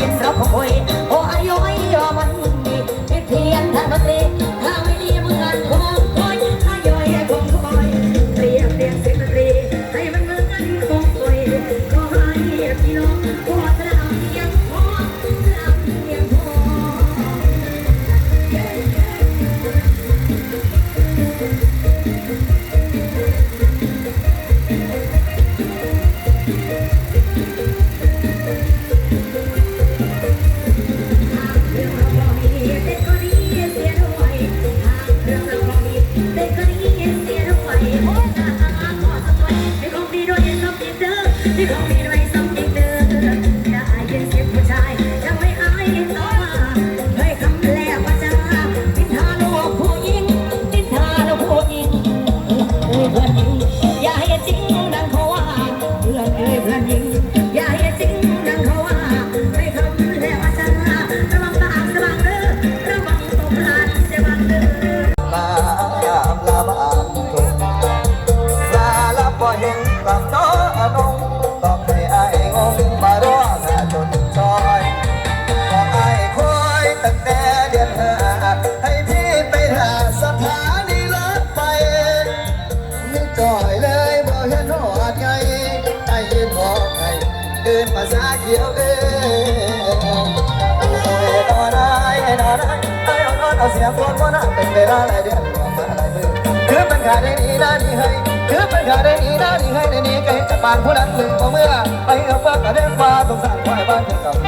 It's up, boy. ตั้แต่เดือนห้าให้พี่ไปหาสถานีรถไฟนี่จ่อยเลยบอกเห็นหอดไงไอ้ยินบอกไงเดินภาษาเขียวเอ้ยตอนได้ตอนได้ไอ้อ่อนเอาเสียงคนว่านะเป็นเวลาหลายเดือนมาหลายมือคือเป็นขาได้นี้นะนี่ให้คือเป็นขาได้นี้นะนี่ให้ในนี้ก็เห็นจะปานผู้นั้นหนึ่พอเมื่อไปเอาฟ้าก็ได้ฟ้าสงสารควายบ้านเป็นกับ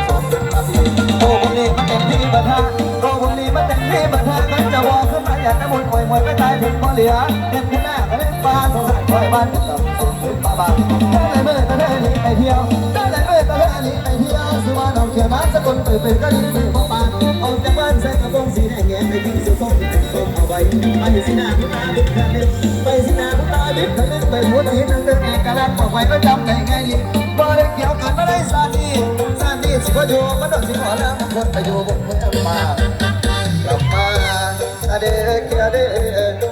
อยากได้บุญป่วยมวยไม่ตายถึงบ่เหลือเป็นผู้หน้าแต่เล่นฟ้าสงสารคอยบ้านเป็ต่ำสูงเป็นป่าบ้าได้เลยมื่อตะเล่หนีไปเที่ยวได้เลยมื่อตะเล่หนีไปเที่ยวสุวรรณเอาเขียนมาสกุลเปิดเปิดก็ดีเป็นพ่อปานเอาจากบ้านใส่กระโปรงสีแดงแง่ไปทิ้งสุดส้มส้มเอาไว้ไปสินาผู้ตาเด็กคนนึงไปสินาผู้ตาเด็กคเล่งไปหัวสีนั่งเดิแงกลักษณ์บอกไว้ก็จำได้ไงดีบ่ได้เกี่ยวกันไม่ได้สาดีสาดีสิก็อยู่มันต้องสิขอแล้วมันคนไปอยู่บนเมืองมา อเดเกียเด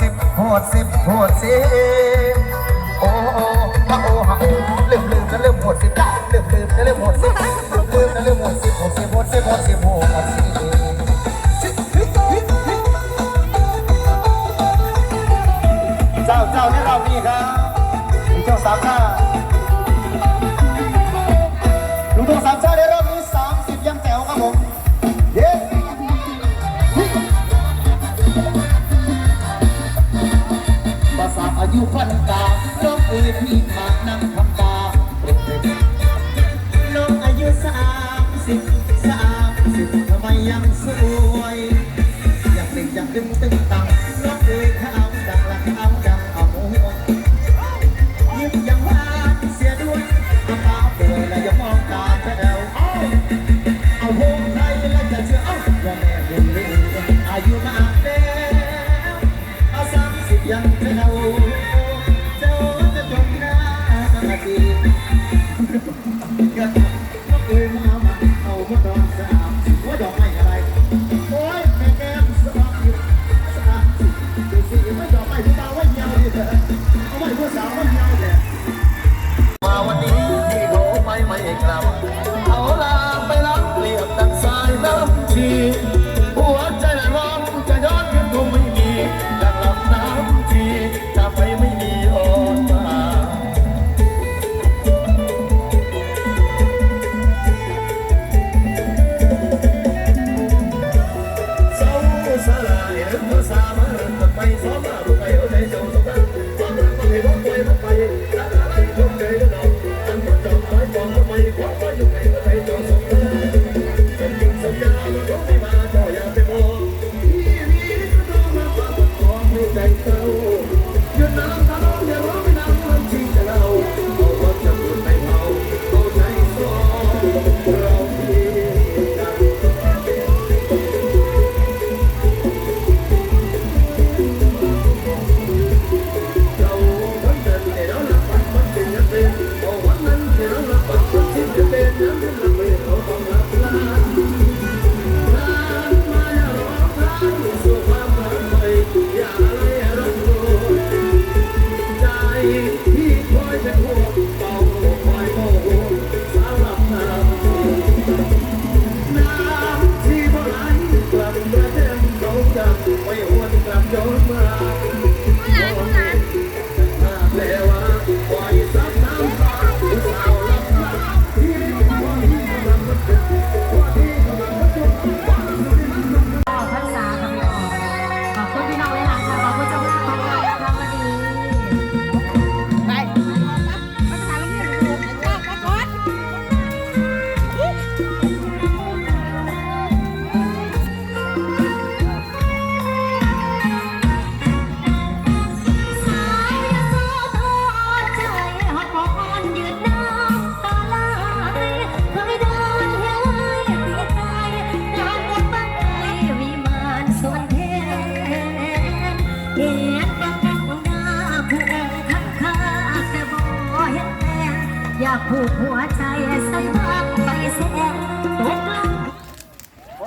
สิบโหดสิบโหดสิบ สิบสามสิบทำไมยังสู้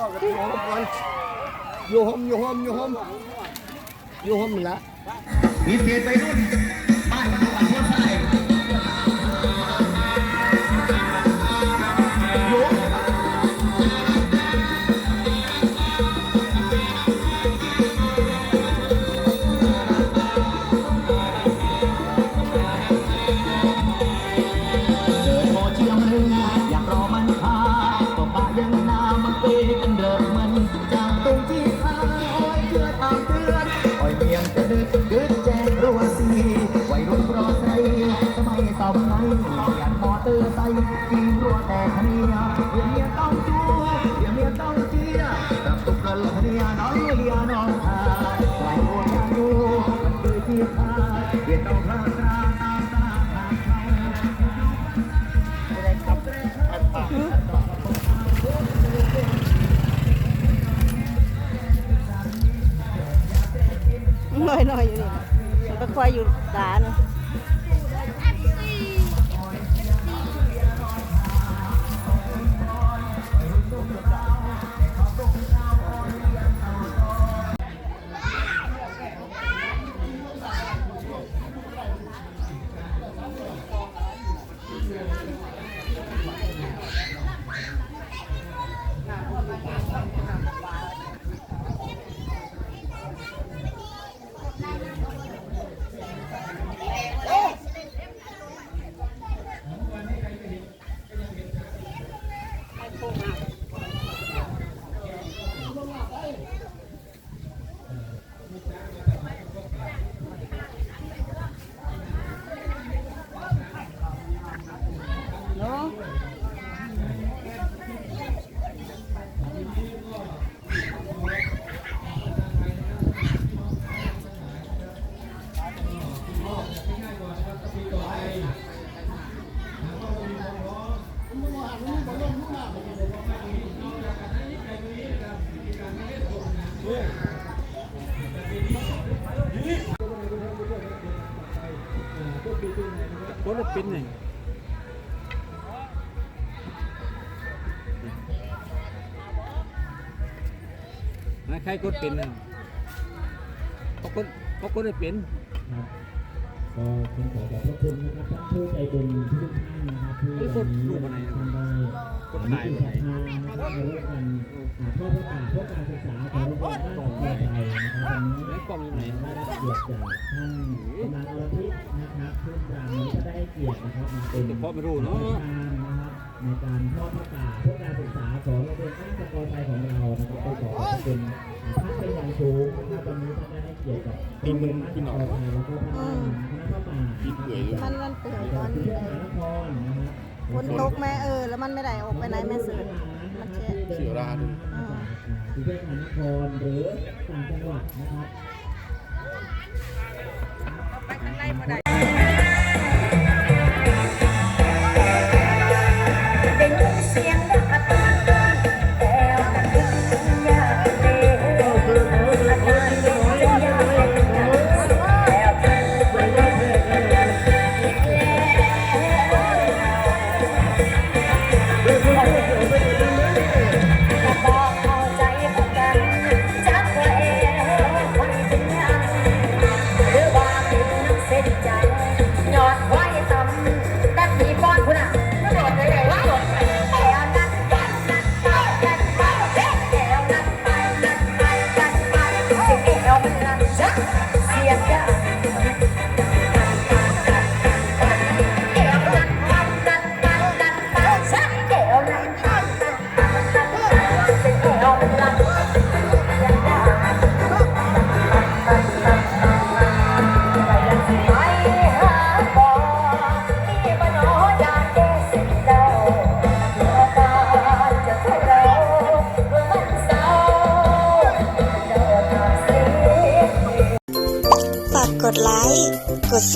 โยู่หองก่ยู่หองอยู่หองอยู่หองอล้อละมีเปลี่ยนไปนู่น time. po กดแล้วเป็นนี่นะใครกดเป็นน่ะเขากดเขากดได้เป็น ครับก็ขอขอบพระคุณนะครับท่านผู้ใจบุญทุกท่านนะครับที่วันนี้ทำได้กดหายไปไหนทานะครับรื่องการหาข้อประกาศเพื่อการศึกษาของโรงเรียนบ้านของเรานะครับวันนี้กองไหนได้รับเกียรติจากท่านกำนันอรพิษนะครับซึ่งรางนี้ก็ได้เกียรตินะครับมาเป็นพาะไม่รู้เนาะในการทอดประกาศเพื่อการศึกษาของโรงเรียนบ้านสกอไทยของเรานะครับก็ขอขอบคุณท่านเป็นอย่างสูงนะครับวันนี้ท่านได้เกี่ยรติกับโรงเรียนบ้านสกอไทยแล้วก็ท่านคณะพ่อป่ามันมันเปื่อยตอนนี้เทพมหานครนะฝนตกแม่เออ แล้วมันไม่ได้ออกไปไหนแม่เสือมันแช่เสียราดูกรุงเทพมหานครหรือต่างจังหวัดนะครับได้ยินเสียง